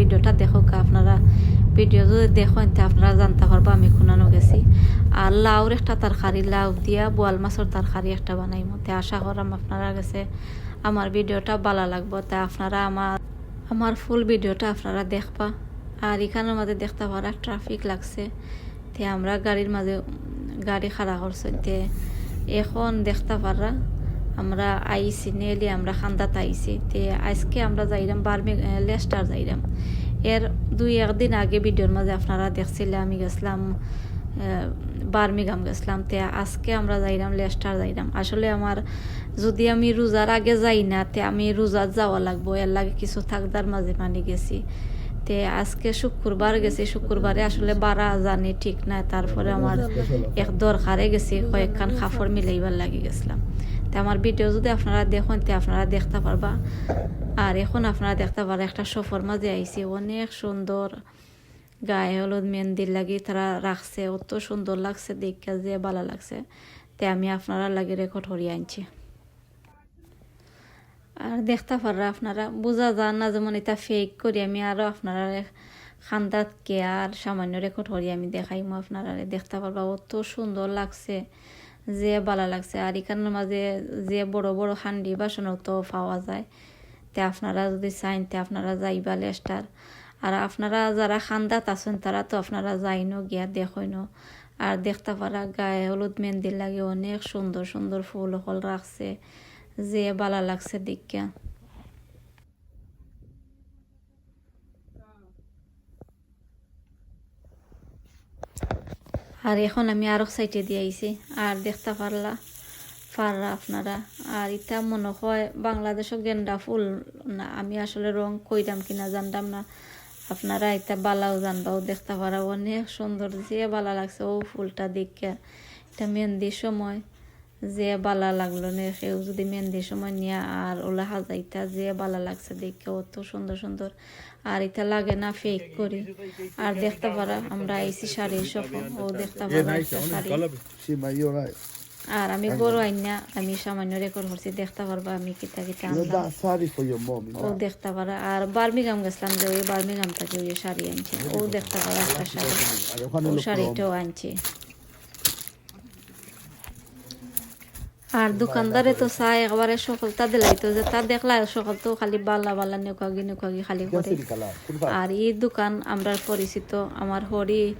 ভিডিওটা দেখো আপনারা ভিডিও যদি দেখেন তে আপনারা জানতে পারবা আমি খুনানো গেছি। আর লাউর একটা তরকারি, লাউ দিয়া বোয়াল মাছের তরকারি একটা বানাইমো। তে আশা করাম আপনারা গেছে আমার ভিডিওটা ভালো লাগবো। তে আপনারা আমার আমার ফুল ভিডিওটা আপনারা দেখবা। আর এখানের মাঝে দেখতে পারা ট্রাফিক লাগছে। তে আমরা গাড়ির মাঝে, গাড়ি খাড়া করছে। তে এখন দেখতে পারা আমরা আইছি নেলি আমরা খান্দাত আইছি তে আজকে আমরা যাইলাম বার্মি লেস্টার যাইলাম এর দুই একদিন আগে ভিডিওর মাঝে আপনারা দেখছিলে আমি গেছিলাম বার্মিগাম গেছিলাম তে আজকে আমরা যাইলাম লেস্টার যাইলাম আসলে আমার যদি আমি রোজার আগে যাই না তে আমি রোজার যাওয়া লাগবো এর লাগে কিছু থাকদার মাঝে মানে গেছি। তে আজকে শুক্রবার গেছি শুক্রবারে আসলে বারা জানি ঠিক না তারপরে আমার এক দরকারে গেছি কয়েকখান কাপড় মিলাইবার লাগি গেছিলাম। তে আমার ভিডিও যদি আপনারা দেখুন তে আপনারা দেখতে পারবা। আর এখন আপনারা দেখতে পারবা একটা সফর মাঝে আইছি অনেক সুন্দর। গায়ে হলুদ, মেহেন্দির লাগি তারা রাখছে, অত সুন্দর লাগছে, দেখা যে ভালো লাগছে। তে আমি আপনারা লাগে রেকর্ড করিয়ে আনছি। আর দেখতে পাররা আপনারা, বোঝা যান না যেমন এটা ফেক করি আমি আরও আপনারা খান্দাত কে আর সামান্য রেকর্ড করি আমি দেখাইমো আপনারা, দেখতে পারবা অত সুন্দর লাগছে। যে ভালো লাগছে। আর এখানের মাঝে যে বড় বড় হান্ডি বাসনও তো পাওয়া যায়। তে আপনারা যদি চাইন, তে আপনারা যাইবা লেস্টার। আর আপনারা যারা খান্দাত আছেন, তারা তো আপনারা যাইনো গিয়া দেখইনো আর দেখতে পারা গায়ে হলুদ মেহেন্দির লাগে অনেক সুন্দর সুন্দর ফুল হল রাখছে। যে ভালো লাগছে দেখা। আর এখন আমি আরও সাইটে দিয়ে আইছি। আর দেখতে পারলা পাররা আপনারা। আর এটা মনে হয় বাংলাদেশও গেন্দা ফুল না, আমি আসলে রং কইরাম কিনা জানতাম না। আপনারা এটা বালাও জানবাও দেখতে পারা, অনেক সুন্দর যে বালা লাগছে ও ফুলটা দেখে। এটা মেহেন্দির সময়। যে বালা লাগল না সেও যদি মেহেন্দির সময় নিয়ে আর ওলা হাজাইটা যে বালা লাগছে দেখে অত সুন্দর সুন্দর আর এটা লাগে না ফেক করি। আর দেখতে পারা আমরা আইসি শাড়ি সফর ও দেখতে পারা শাড়ি. আর আমি বড় আইনা আমি সামান্য রেকর্ড করছি দেখতে পারবা আমি কিতা কিতা ও দেখতে পারা আর বার্মিগাম গেছিলাম যে ওই বার্মিগাম থেকে ওই শাড়ি আনছে ও দেখতে পারা একটা শাড়ি। আর ওখানে ও লোক শাড়িটাও আনছে। আর দোকানদারে তো চাই একবারে সকলটা দিলাইতো যে তা দেখলা সকল তো খালি বাল্লা বাল্লা নেকাগি নেকাগি খালি করে. আর এই দোকান আমরা পরিচিত আমার হরি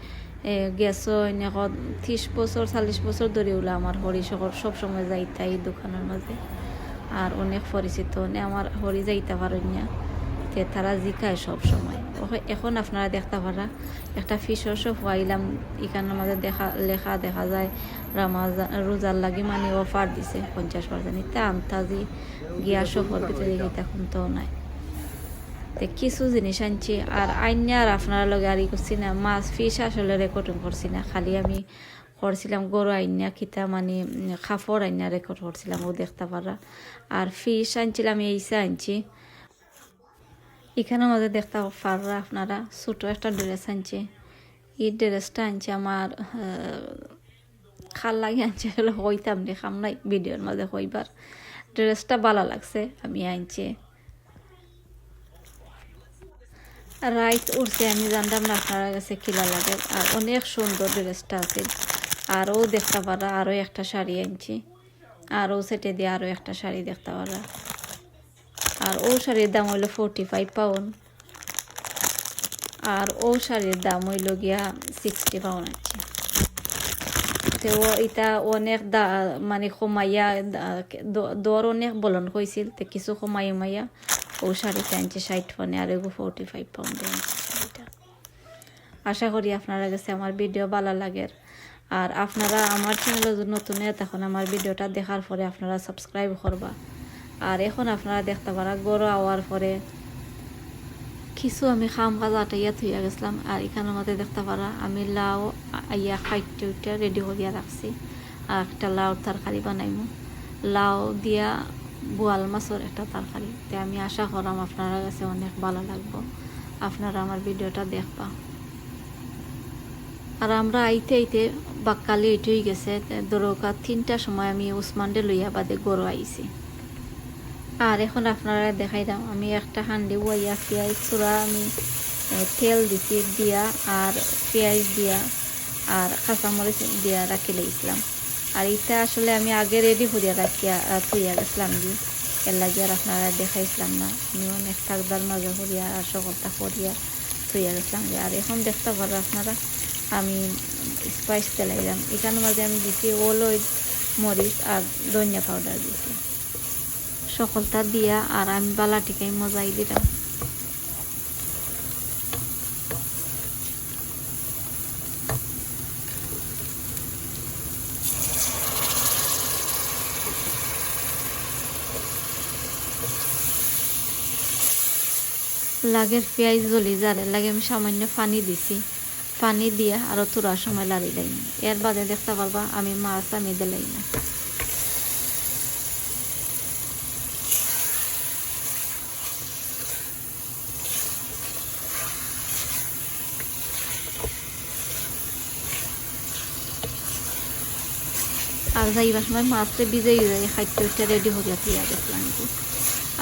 গেছ এনেকত ত্রিশ বছর চল্লিশ বছর ধরে ওলা আমার হরি সকল সব সময় যাইতা এই দোকানের মাঝে। আর অনেক পরিচিত নে আমার হরি যাইতে পারেন না তে তারা জিকায় সব সময়। ওখ- এখন আপনারা দেখতে পারা, একটা ফিশর সব পাইলাম এখানের মাঝে দেখা, লেখা দেখা যায় রামাজান রোজার লাগি মানে অফার দিছে, পঞ্চাশ পার্সেন্ট ইতা আমতাজি গিয়া সফর ভিতরে এখন তো নাই। কিছু জিনিস আনছি, আর আইনে আর আপনার লগে আর ই করছি না, মাছ ফিশ আসলে রেকর্ডিং করছি না। খালি আমি করছিলাম গরু আইনা, খিতা মানে খাফর আইনা রেকর্ড করছিলাম, ও দেখতে পারা। আর ফিশ আনছিলাম এইসা আনছি। এখানের মাঝে দেখতে পাররা আপনারা ছোটো একটা ড্রেস আনছে। এই ড্রেসটা আনছে আমার খাল লাগে আনছে হলে হইতাম রে খাম নাই, ভিডিওর মাঝে হইবার। ড্রেসটা ভালো লাগছে, আমি আনছে। রাইট উঠছে আমি জানতাম না আপনারা কাছে কিলা লাগে। আর অনেক সুন্দর ড্রেসটা আছে। আরও দেখতে পারা, আরও একটা শাড়ি আনছি। আরও সেটে দিয়ে আরও একটা শাড়ি দেখতে পারা। আর ও শাড়ির দাম হইল ফোরটি ফাইভ পাউন্ড আর ও শাড়ির দাম হইল গিয়া সিক্সটি পাউন্ড আছে তো এটা অনেক দা মানে কমাইয়া, দা- দর অনেক বলন কইছিল, তো কিছু কমাই মাইয়া ও শাড়িটা আনছে ষাট পাউন্ডে আর এগো ফোরটি ফাইভ পাউন্ডে আশা করি আপনারা কাছে আমার ভিডিও ভালো লাগে। আর আপনারা আমার চ্যানেলে নতুন তখন আমার ভিডিওটা দেখার পরে আপনারা সাবস্ক্রাইব করবা। আর এখন আপনারা দেখতে পারা গরু আওয়ার পরে কিছু আমি খাম কাজ আটাইয়া থইয়া গেছিলাম। আর এখানের মধ্যে দেখতে পারা আমি লাউ আইয়া খাইটে উঠে রেডি করিয়া রাখছি। আর একটা লাউ তরকারি বানাইমু। লাউ দিয়া বোয়াল মাছের একটা তরকারি। তে আমি আশা করলাম আপনারা কাছে অনেক ভালো লাগবো। আপনারা আমার ভিডিওটা দেখবা। আর আমরা আইতে আইতে বাক্কালে এটুই গেছে। দরকার তিনটার সময় আমি উসমানডে লইয়া বাদে গরু আইছি। আর এখন আপনারা দেখাইলাম আমি একটা হান্ডি বইয়া পেঁয়াজ চূড়া আমি তেল দিছি দিয়া আর পেঁয়াজ দিয়া আর কাঁচামরিচ দিয়া রাখি লাইছিলাম। আর এটা আসলে আমি আগে রেডি করিয়া রাখিয়া থইয়া গেছিলাম কি এর লাগে আর আপনারা দেখাইছিলাম না। আমি অনেক থাকবার মাঝে করিয়া আর সকলটা করিয়া থইয়া গেছিলাম গিয়া। আর এখন দেখতে পারো আপনারা, আমি স্পাইস তেলাইলাম। এখানের মাঝে আমি দিছি ওলইড মরিচ আর ধনিয়া পাউডার দিছি। সকলটা দিয়া আর আমি বালাটিকে মজাই দিলাম। লাগের পেঁয়াজ জ্বলি যারে লাগে আমি সামান্য পানি দিছি। পানি দিয়া আরও তোরা সময় লাড়ি লাই এর বাদে দেখতে পারবা আমি মাছ আমি দিলাই না। আর যাইবার সময় মাছটা ভিজে যায় খাইতে উঠতে রেডি হয়ে গেছে দেখলাম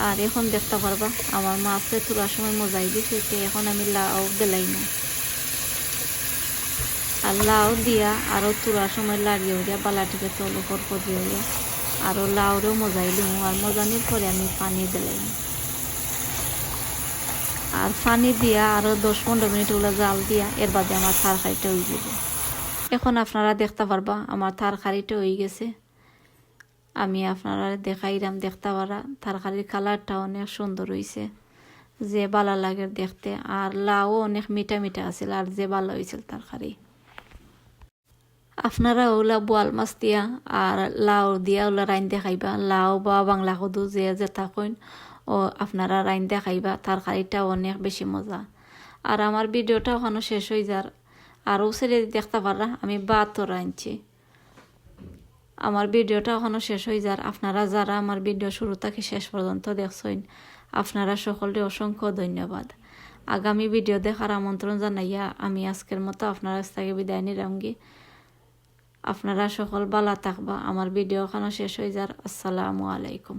আর এখন দেখতে পারবা, আমার মাছে তোলার সময় মজাই দিছে এখন আমি লাউ দিলাই না আর লাউ দিয়া আরও তোলার সময় লাড়িয়ে উড়িয়া বালাটিকে তল উপর করিয়ে উড়িয়া আরও লাউরেও মজাই দিম, আর মজানির পরে আমি পানি দিলাই আর পানি দিয়া আরও দশ পনেরো মিনিট ওগুলো জাল দিয়া, এর বাদে আমার তরকারিটা হয়ে যাবে এখন আপনারা দেখতে পারবা, আমার তরকারিটা হয়ে গেছে। আমি আপনারা দেখাইলাম দেখতে পারা তরকারির কালারটা অনেক সুন্দর হয়েছে যে ভালো লাগে দেখতে, আর লাউ অনেক মিঠা মিঠা আছিল আর যে ভালো হয়েছিল তরকারি আপনারা ওলা বোয়াল মাছ দিয়া আর লাউ দিয়া ওলা রাইন দেখাইবা। লাউ বা বাংলা সদু যে যেটা কইন ও আপনারা রাইন দেখাইবা তরকারিটা অনেক বেশি মজা। আর আমার ভিডিওটা ওখানে শেষ হয়ে যার আরও ছেড়ে দেখতে পারা আমি বাতও রাঁধছি আমার ভিডিওটা এখনও শেষ হয়ে যার। আপনারা যারা আমার ভিডিও শুরু থেকে শেষ পর্যন্ত দেখছেন, আপনারা সকলকে অসংখ্য ধন্যবাদ। আগামী ভিডিও দেখার আমন্ত্রণ জানাইয়া আমি আজকের মতো আপনার কাছ থেকে বিদায় নিলামগি আপনারা সকল বালা থাকবা। আমার ভিডিও এখনও শেষ হয়ে যার। আসসালামু আলাইকুম।